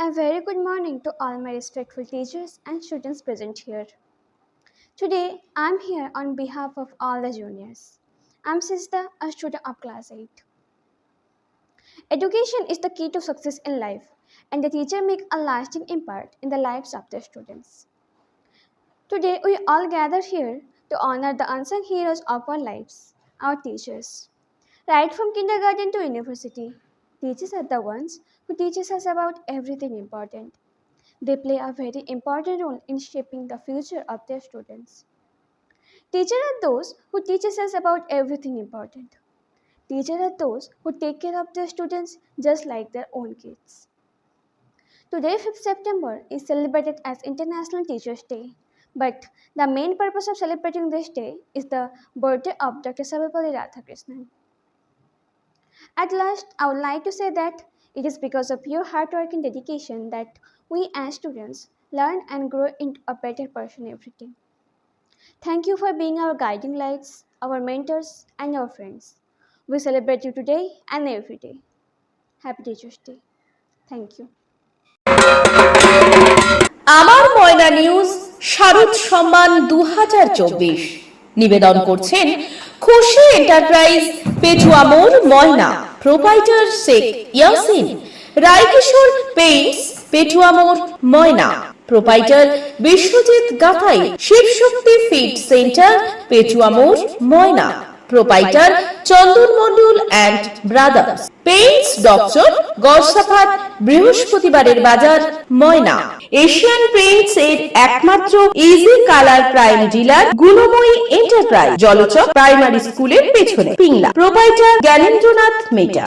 A very good morning to all my respectful teachers and students present here. Today, I'm here on behalf of all the juniors. I'm Sista, a student of class 8. Education is the key to success in life, and the teacher make a lasting impact in the lives of the students. Today, we all gather here to honor the unsung heroes of our lives, our teachers. Right from kindergarten to university, Teachers are the ones who teaches us about everything important. They play a very important role in shaping the future of their students. Teachers are those who teaches us about everything important. Teachers are those who take care of their students just like their own kids. Today, 5th September is celebrated as International Teachers' Day. But the main purpose of celebrating this day is the birthday of Dr. Sarvepalli Radhakrishnan. At last, I would like to say that it is because of your hard work and dedication that we as students learn and grow into a better person every day. Thank you for being our guiding lights, our mentors, and our friends. We celebrate you today and every day. Happy Teacher's Day. Thank you. আমার ময়না news শারদ সম্মান দু নিবেদন করছেন খুশি enterprise Petua More Moyna proprietor Sheikh Yasin Raikishore paints Petua More Moyna proprietor Biswajit Gathai Shivshakti fit centre Petua More Moyna proprietor Chandan Mondal and brothers paints doctor Garsafat বৃহস্পতিবারের বাজার Moyna Asian paints এর একমাত্র easy colour prime dealer Gunamoyee enterprise Jalchak primary স্কুলের পেছনে পিংলা প্রোভাইডার জ্ঞানেন্দ্রনাথ মেটা